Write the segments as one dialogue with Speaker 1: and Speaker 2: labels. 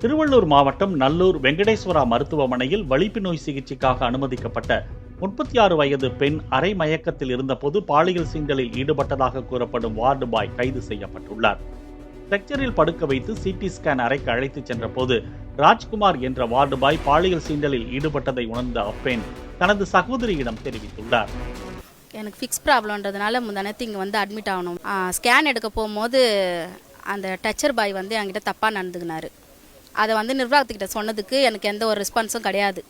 Speaker 1: திருவள்ளூர் மாவட்டம் நல்லூர் வெங்கடேஸ்வரா மருத்துவமனையில் வலிப்பு நோய் சிகிச்சைக்காக அனுமதிக்கப்பட்ட முப்பத்தி ஆறு வயது பெண் அரை மயக்கத்தில் இருந்தபோது பாலியல் சீண்டலில் ஈடுபட்டதாக கூறப்படும் வார்டு பாய் கைது செய்யப்பட்டுள்ளார். ஸ்ட்ரக்சரில் படுக்க வைத்து சிடி ஸ்கேன் அறைக்கு அழைத்துச் சென்றபோது ராஜ்குமார் என்ற வார்டு பாய் பாலியல் சீண்டலில் ஈடுபட்டதை உணர்ந்த அப்பெண் தனது சகோதரியிடம் தெரிவித்துள்ளார்.
Speaker 2: எனக்கு ஃபிக்ஸ் ப்ராப்ளம்ன்றதுனால முந்தானத்து இங்கே வந்து அட்மிட் ஆகணும். ஸ்கேன் எடுக்க போகும்போது அந்த டச்சர் பாய் வந்து என்கிட்ட தப்பாக நடந்துக்கினாரு. அதை வந்து நிர்வாகத்துக்கிட்ட சொன்னதுக்கு எனக்கு எந்த ஒரு ரெஸ்பான்ஸும் கிடையாது.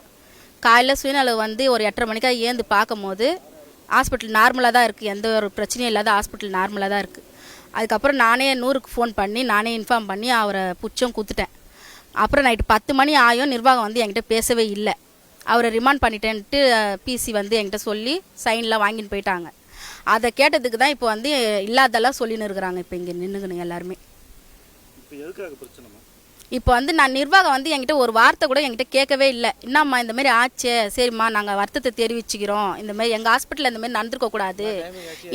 Speaker 2: காலையில் சுயநலவு வந்து ஒரு எட்டரை மணிக்காக ஏந்து பார்க்கும்போது ஹாஸ்பிட்டல் நார்மலாக தான் இருக்குது எந்த ஒரு பிரச்சனையும் இல்லாத ஹாஸ்பிட்டல் நார்மலாக தான் இருக்குது அதுக்கப்புறம் நானே நூறுக்கு ஃபோன் பண்ணி நானே இன்ஃபார்ம் பண்ணி அவரை புச்சம் குத்துட்டேன். அப்புறம் நைட்டு பத்து மணி ஆயும் நிர்வாகம் வந்து என்கிட்ட பேசவே இல்லை. அவரை ரிமாண்ட் பண்ணிட்டேன்ட்டு பிசி வந்து என்கிட்ட சொல்லி சைன்லாம் வாங்கின்னு போயிட்டாங்க. அதை கேட்டதுக்கு தான் இப்போ வந்து இல்லாதெல்லாம் சொல்லின்னு இருக்கிறாங்க. இப்போ இங்கே நின்றுக்கணும் எல்லாருமே.
Speaker 3: இப்போ எதுக்காக பிரச்சனைமா
Speaker 2: இப்போ வந்து நான் நிர்வாகம் வந்து என்கிட்ட ஒரு வார்த்தை கூட என்கிட்ட கேட்கவே இல்லை. என்னம்மா இந்த மாதிரி ஆச்சே. சரிம்மா நாங்கள் வருத்தத்தை தெரிவிச்சுக்கிறோம். இந்த மாதிரி எங்கள் ஹாஸ்பிட்டலில் இந்த மாதிரி நடந்திருக்க கூடாது.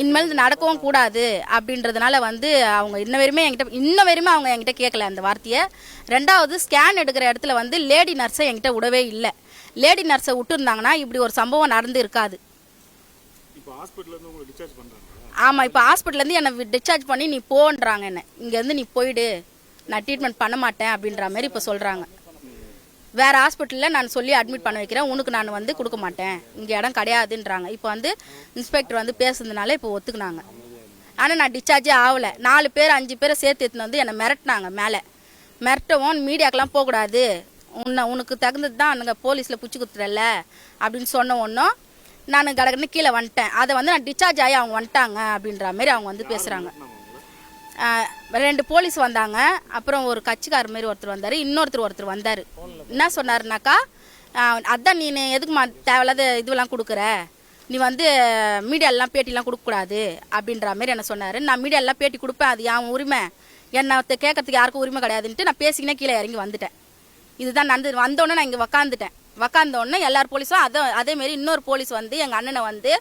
Speaker 2: இனிமேல் இது நடக்கவும் கூடாது அப்படின்றதுனால வந்து அவங்க இன்ன வரையுமே என்கிட்ட இன்ன வரையுமே அவங்க என்கிட்ட கேட்கல அந்த வார்த்தையை. ரெண்டாவது ஸ்கேன் எடுக்கிற இடத்துல வந்து லேடி நர்ஸை என்கிட்ட விடவே இல்லை. லேடி நர்ஸை விட்டுருந்தாங்கன்னா இப்படி ஒரு சம்பவம் நடந்து இருக்காது. ஆமாம் இப்போ ஹாஸ்பிட்டல்லேருந்து என்னை டிஸ்சார்ஜ் பண்ணி நீ போன்றாங்க என்ன. இங்கேருந்து நீ போயிடு. நான் ட்ரீட்மெண்ட் பண்ண மாட்டேன் அப்படின்ற மாதிரி இப்போ சொல்கிறாங்க வேறு ஹாஸ்பிட்டலில் நான் சொல்லி அட்மிட் பண்ண வைக்கிறேன். உனக்கு நான் வந்து கொடுக்க மாட்டேன். இங்கே இடம் கிடையாதுன்றாங்க. இப்போ வந்து இன்ஸ்பெக்டர் வந்து பேசுனதுனால இப்போ ஒத்துக்குனாங்க. ஆனால் நான் டிஸ்சார்ஜே ஆகலை. நாலு பேர் அஞ்சு பேரை சேர்த்து எடுத்துன்னு வந்து என்னை மிரட்டினாங்க மேலே. மிரட்டவும் மீடியாக்கெலாம் போகக்கூடாது. உன்னை உனக்கு தகுந்தது தான் அங்கே போலீஸில் பிடிச்சி கொடுத்துடல அப்படின்னு சொன்ன ஒன்றும் நான் கடகடன்னு கீழே வந்துட்டேன். அதை வந்து நான் டிஸ்சார்ஜ் ஆகி அவங்க வந்துட்டாங்க அப்படின்ற மாதிரி அவங்க வந்து பேசுகிறாங்க ரெண்டு போலீஸ் வந்தாங்க. அப்புறம் ஒரு கட்சிக்கார மாரி ஒருத்தர் வந்தார். இன்னொருத்தர் ஒருத்தர் வந்தார். என்ன சொன்னாருனாக்கா அதான் நீ எதுக்குமா தேவையில்லாத இதுவெல்லாம் கொடுக்குற? நீ வந்து மீடியாலெலாம் பேட்டிலாம் கொடுக்கக்கூடாது. அப்படின்ற மாதிரி என்ன சொன்னார். நான் மீடியாலெலாம் பேட்டி கொடுப்பேன். அது என் உரிமை. என்னை கேட்கறதுக்கு யாருக்கும் உரிமை கிடையாதுன்ட்டு நான் பேசிக்கினே கீழே இறங்கி வந்துட்டேன். இதுதான் நடந்து வந்தோடனே நான் இங்கே உக்காந்துட்டேன். உக்காந்தோடனே எல்லார் போலீஸும் அதே அதேமாரி இன்னொரு போலீஸ் வந்து எங்கள் அண்ணனை வந்து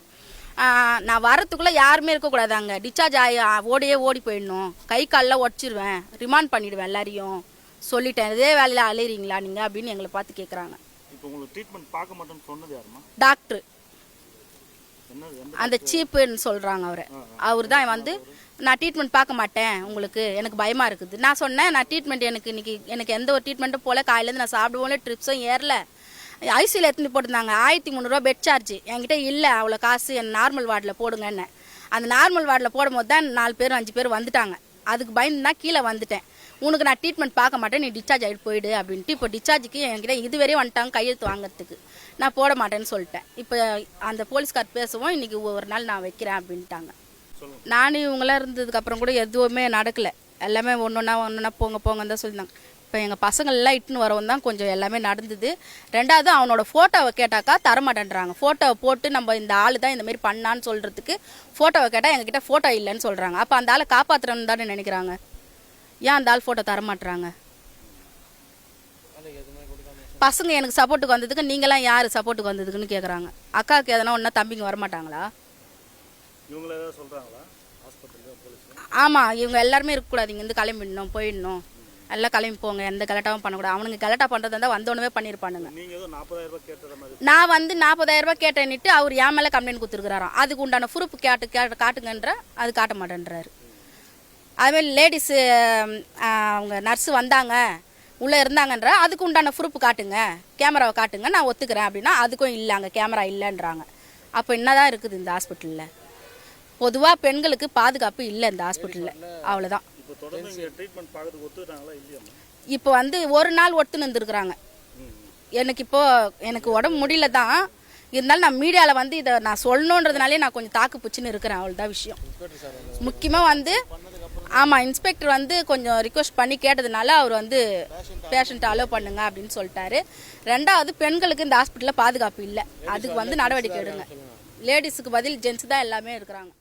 Speaker 2: நான் வரத்துக்குள்ளே யாருமே இருக்கக்கூடாது அங்கே. டிஸ்சார்ஜ் ஆகி ஓடியே ஓடி போயிடணும். கை கால்லாம் உடச்சிருவேன் ரிமாண்ட் பண்ணிடுவேன் எல்லாரையும். சொல்லிட்டேன் இதே வேலையில் அலையிறீங்களா நீங்கள் அப்படின்னு எங்களை பார்த்து கேட்குறாங்க டாக்டர் அந்த சீப்புன்னு சொல்கிறாங்க அவரை. அவர் தான் வந்து நான் ட்ரீட்மெண்ட் பார்க்க மாட்டேன் உங்களுக்கு. எனக்கு பயமாக இருக்குது. நான் சொன்னேன் நான் ட்ரீட்மெண்ட் எனக்கு இன்னைக்கு எனக்கு எந்த ஒரு ட்ரீட்மெண்ட்டும் போல காலையிலேருந்து நான் சாப்பிடுவோம்ல ட்ரிப்ஸும் ஏறல. ஐசியில் எடுத்துன்னு போட்டிருந்தாங்க? ஆயிரத்தி முந்நூறுரூவா பெட் சார்ஜ் என்கிட்ட இல்லை அவ்வளோ காசு என் நார்மல் வார்டில் போடுங்கன்னு. அந்த நார்மல் வார்டில் போடும்போது தான் நாலு பேர் அஞ்சு பேர் வந்துட்டாங்க. அதுக்கு பயந்து தான் கீழே வந்துட்டேன். உனக்கு நான் ட்ரீட்மெண்ட் பார்க்க மாட்டேன் நீ டிஸ்சார்ஜ் ஆகிட்டு போயிடு அப்படின்ட்டு இப்போ டிஸ்சார்ஜுக்கு என்கிட்ட இதுவரையும் வந்துட்டாங்க கையெழுத்து வாங்குறதுக்கு. நான் போட மாட்டேன்னு சொல்லிட்டேன். இப்போ அந்த போலீஸ்கார் பேசவும் இன்னைக்கு ஒரு நாள் நான் வைக்கிறேன் அப்படின்ட்டாங்க. நானும் இவங்களாம் இருந்ததுக்கு அப்புறம் கூட எதுவுமே நடக்கல. எல்லாமே ஒன்றொன்னா ஒன்றொன்னா போங்க போங்கன்னு தான் சொல்லியிருந்தாங்க. இப்போ எங்கள் பசங்கள்லாம் இட்டுன்னு வரவும் தான் கொஞ்சம் எல்லாமே நடந்தது. ரெண்டாவது அவனோட ஃபோட்டோவை கேட்டாக்கா தரமாட்டேன்றாங்க. ஃபோட்டோவை போட்டு நம்ம இந்த ஆள் தான் இந்த மாதிரி பண்ணான்னு சொல்கிறதுக்கு ஃபோட்டோவை கேட்டால் எங்ககிட்ட ஃபோட்டோ இல்லைன்னு சொல்கிறாங்க அப்போ அந்த ஆளை காப்பாற்றுறன்னு தானே நினைக்கிறாங்க. ஏன் அந்த ஆள் ஃபோட்டோ தரமாட்டுறாங்க? பசங்க எனக்கு சப்போர்ட்டுக்கு வந்ததுக்கு நீங்களாம் யார் சப்போர்ட்டுக்கு வந்ததுக்குன்னு கேட்குறாங்க அக்காவுக்கு எதனா ஒன்றா தம்பிங்க வரமாட்டாங்களா? ஆமாம் இவங்க எல்லாருமே இருக்கக்கூடாது இங்கேருந்து கிளம்பிடணும் போயிடணும். எல்லாம் கிளம்பி போங்க எந்த கலட்டாவும் பண்ணக்கூடாது. அவனுங்க கலட்டா பண்ணுறதா இருந்தால் வந்தோடனே பண்ணியிருப்பானுங்க நான் வந்து நாற்பதாயிரம் ரூபாய் கேட்டேன்னுட்டு அவர் என் மேலே கம்ப்ளைண்ட் கொடுத்துருக்குறாராம். அதுக்கு உண்டான ப்ரூஃப் கேட்டு கேட்டு காட்டுங்கன்ற அது காட்ட மாட்டேன்றாரு. அதுமாரி லேடிஸு அவங்க நர்ஸு வந்தாங்க உள்ளே இருந்தாங்கன்ற அதுக்கு உண்டான ப்ரூஃப் காட்டுங்க. கேமராவை காட்டுங்க நான் ஒத்துக்கிறேன் அப்படின்னா அதுக்கும் இல்லை அங்கே கேமரா இல்லைன்றாங்க. அப்போ என்னதான் இருக்குது இந்த ஹாஸ்பிட்டலில் பொதுவாக பெண்களுக்கு பாதுகாப்பு இல்லை இந்த ஹாஸ்பிட்டலில் அவ்வளோதான் இப்போ வந்து ஒரு நாள் ஒட்டுன்னு இருந்திருக்கிறாங்க. எனக்கு இப்போ எனக்கு உடம்பு முடியல தான். இருந்தாலும் நான் மீடியாவில் வந்து இதை நான் சொல்லணுன்றதுனாலே நான் கொஞ்சம் தாக்கு பிடிச்சின்னு இருக்கிறேன். அவ்வளோதான் விஷயம். முக்கியமாக வந்து ஆமாம் இன்ஸ்பெக்டர் வந்து கொஞ்சம் ரிக்வெஸ்ட் பண்ணி கேட்டதுனால அவர் வந்து பேஷண்ட்டை அலோவ் பண்ணுங்க அப்படின்னு சொல்லிட்டாரு. ரெண்டாவது பெண்களுக்கு இந்த ஹாஸ்பிட்டலில் பாதுகாப்பு இல்லை. அதுக்கு வந்து நடவடிக்கை எடுங்க. லேடிஸுக்கு பதில் ஜென்ஸ் தான் எல்லாமே இருக்கிறாங்க.